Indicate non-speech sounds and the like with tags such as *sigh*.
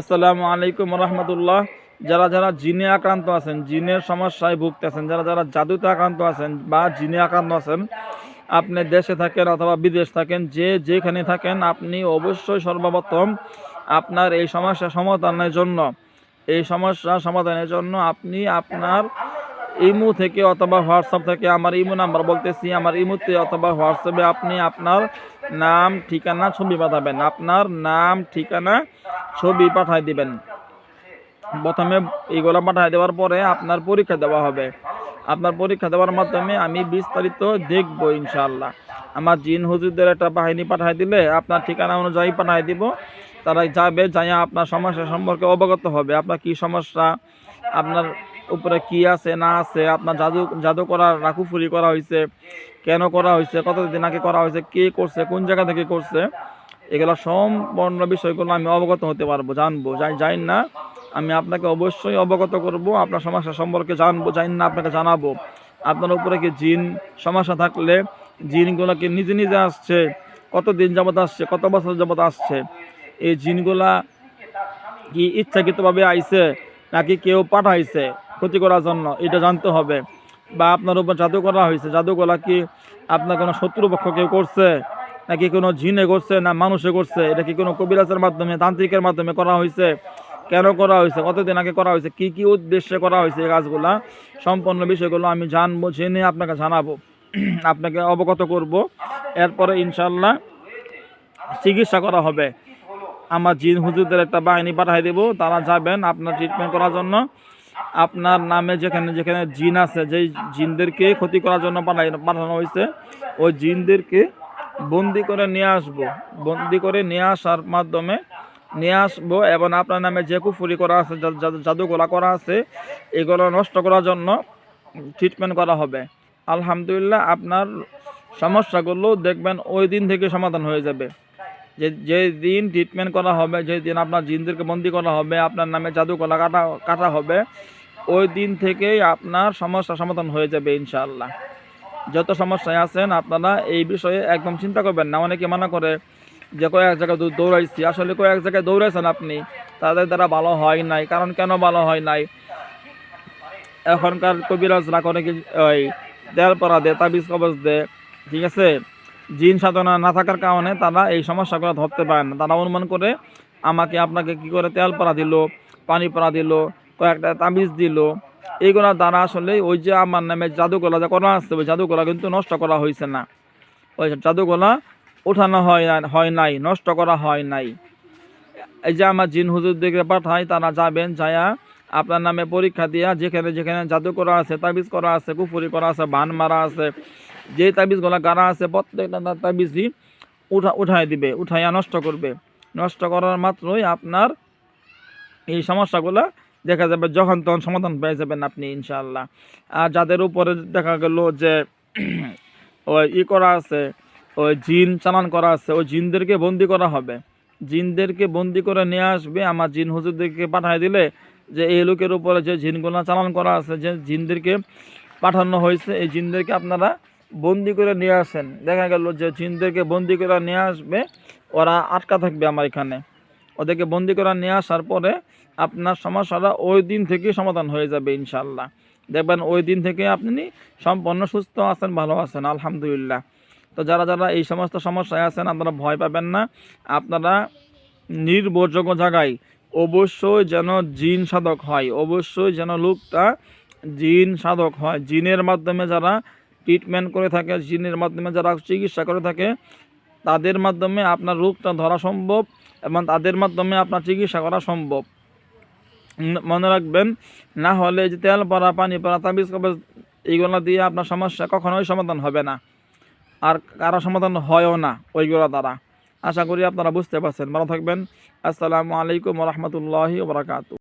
আসসালামু আলাইকুম রহমতুল্লাহ। যারা যারা জিনে আক্রান্ত আছেন, জিনের সমস্যায় ভুগতেছেন, যারা যারা জাদুতে আক্রান্ত আছেন বা জিনে আক্রান্ত আছেন, আপনি দেশে থাকেন অথবা বিদেশ থাকেন, যে যেখানে থাকেন, আপনি অবশ্যই সর্বপ্রথম আপনার এই সমস্যা সমাধানের জন্য, এই সমস্যা সমাধানের জন্য আপনি আপনার ইমু থেকে অথবা হোয়াটসঅ্যাপ থেকে, আমার ইমু নাম্বার বলতেছি, আমার ইমোতে অথবা হোয়াটসঅ্যাপে আপনি আপনার নাম, ঠিকানা ছবি পাঠাবেন। আপনার নাম, ঠিকানা ছবি পাঠাই দিবেন। প্রথমে এইগুলো পাঠাই দেওয়ার পরে আপনার পরীক্ষা দেওয়া হবে। আপনার পরীক্ষা দেওয়ার মাধ্যমে আমি বিস্তারিত দেখব ইনশাআল্লাহ। আমার জিন হুজুরদের একটা বাহিনী পাঠাই দিলে আপনার ঠিকানা অনুযায়ী পাঠাই দিব। তারা যাবে, যাইয়া আপনার সমস্যা সম্পর্কে অবগত হবে। আপনার কি সমস্যা, আপনার উপরে কি আছে, না আছে, আপনার জাদু জাদু করা, রাখুফুরি করা হয়েছে কেন করা হয়েছে কতদিন আগে করা হয়েছে কে করছে, কোন জায়গা থেকে করছে এগুলো সম্পূর্ণ বিষয়গুলো আমি অবগত হতে পারব, জানব। যাই যাই না, আমি আপনাকে অবশ্যই অবগত করব, আপনার সমস্যা সম্পর্কে জানব জানি না, আপনাকে জানাব। আপনার উপরে কি জিন সমস্যা থাকলে, জিনগুলো কি নিজে নিজে আসছে? কত দিন যাবত আসছে? কত বছর যাবত আসছে? এই জিনগুলা কি ইচ্ছাকৃতভাবে আইছে নাকি কেউ পাঠাইছে ক্ষতি করার জন্য? এটা জানতে হবে। বা আপনার উপর জাদু করা হয়েছে। জাদুগুলা কি আপনার কোনো শত্রুপক্ষ কেউ করছে? নাকি কোনো জিনে করছে না মানুষে করছে? এটা কি কোনো কবিরাজের মাধ্যমে, তান্ত্রিকের মাধ্যমে করা হয়েছে? কেন করা হয়েছে? কতদিন আগে করা হয়েছে? কি কি উদ্দেশ্যে করা হয়েছে এই কাজগুলা? সম্পূর্ণ বিষয়গুলো আমি জানব, জেনে আপনাকে জানাব। *clears throat* আপনাকে অবগত করব। এরপরে ইনশাল্লাহ চিকিৎসা করা হবে। আমার জিন হুজুরদের একটা বাহিনী পাঠাই দেব। তারা যাবেন আপনার ট্রিটমেন্ট করার জন্য। আপনার নামে যেখানে যেখানে জিন আছে, যেই জিনদেরকে ক্ষতি করার জন্য পাঠানো হয়েছে, ওই জিনদেরকে বন্দি করে নিয়ে আসব। বন্দি করে নিয়ে আসার মাধ্যমে নিয়ে আসব এবং আপনার নামে যে কুফুরি করা আছে জাদুগোলা করা আছে, এগুলো নষ্ট করার জন্য ট্রিটমেন্ট করা হবে। আলহামদুলিল্লাহ আপনার সমস্যাগুলো দেখবেন ওই দিন থেকে সমাধান হয়ে যাবে। যে যে দিন ট্রিটমেন্ট করা হবে, যে দিন আপনার জিনদেরকে বন্দি করা হবে, আপনার নামে জাদুকলা কাটা কাটা হবে, ওই দিন থেকেই আপনার সমস্যা সমাধান হয়ে যাবে ইনশাআল্লাহ। যত সমস্যায় আছেন, আপনারা এই বিষয়ে একদম চিন্তা করবেন না। অনেকে মনে করে যে কয়েক জায়গায় দৌড়াইছি। আসলে কয়েক জায়গায় দৌড়াইছেন আপনি, তাদের দ্বারা ভালো হয় নাই। কারণ কেন ভালো হয় নাই? এখনকার কবিরাজরা করে কি ওই দেয়াল পরা দে তাবিজ কবজ দে ঠিক আছে? জিন সাধনা না থাকার কারণে তারা এই সমস্যাগুলো ধরতে পারে না। তারা অনুমান করে, আমাকে আপনাকে কি করে তেল পরা দিল পানি পরা দিল, কয়েকটা তাবিজ দিল এইগুলোর দ্বারা আসলে ওই যে আমার নামে জাদুগোলা যা করা আসছে ওই জাদুগোলা কিন্তু নষ্ট করা হয়েছে না। ওই জাদুগোলা ওঠানো হয় হয় নাই, নষ্ট করা হয় নাই। এই যে আমার জিন হুজুরদেরকে পাঠাই তারা যাবেন, যায়া আপনার নামে পরীক্ষা দিয়া যেখানে যেখানে জাদু করা আছে, তাবিজ করা আছে, কুফুরি করা আছে, বান মারা আছে, যে তাবিজগুলো গাড়া আছে, প্রত্যেকটা তাবিজই উঠা উঠাই দিবে, উঠাইয়া নষ্ট করবে। নষ্ট করার মাত্রই আপনার এই সমস্যাগুলো দেখা যাবে যখন তখন সমাধান পেয়ে যাবেন আপনি, ইনশাআল্লাহ। আর যাদের উপরে দেখা গেল যে *clears throat* ওই ই করা আছে, ওই জিন চালান করা আছে, ওই জিনদেরকে বন্দি করা হবে। জিনদেরকে বন্দি করে নিয়ে আসবে, আমার জিন হুজুরদেরকে পাঠিয়ে দিলে যে এই লোকের উপরে যে জিনগুলো চালান করা আছে, যে জিনদেরকে পাঠানো হয়েছে, এই জিনদেরকে আপনারা বন্দি করে নিয়ে আসেন। দেখা গেল যে জিনদেরকে বন্দি করে নিয়ে আসবে, ওরা আটকা থাকবে আমার এখানে। ওদেরকে বন্দি করে নিয়ে আসার পরে আপনার সমস্যাটা ওই দিন থেকেই সমাধান হয়ে যাবে ইনশাল্লাহ দেখবেন ওই দিন থেকে আপনি সম্পূর্ণ সুস্থ আছেন, ভালো আছেন, আলহামদুলিল্লাহ। তো যারা যারা এই সমস্ত সমস্যায় আছেন, আপনারা ভয় পাবেন না। আপনারা নির্ভরযোগ্য জায়গায় অবশ্যই যেন জিন সাধক হয়, অবশ্যই যেন লোকটা জিন সাধক হয়। জিনের মাধ্যমে যারা ট্রিটমেন্ট করে থাকে, জিনের মাধ্যমে যারা চিকিৎসা করে থাকে, তাদের মাধ্যমে আপনার রোগটা ধরা সম্ভব। এবং তাদের মাধ্যমে আপনার চিকিৎসা করা সম্ভব। মনে রাখবেন, না হলে যে তেল পরা পানি পরা তাবিজ কবজ, এইগুলো দিয়ে আপনার সমস্যা কখনোই সমাধান হবে না। আর কারও সমাধান হয়ও না ওইগুলো দ্বারা। আশা করি আপনারা বুঝতে পারছেন। ভালো থাকবেন। আসসালামু আলাইকুম রহমতুল্লাহি বারাকাতু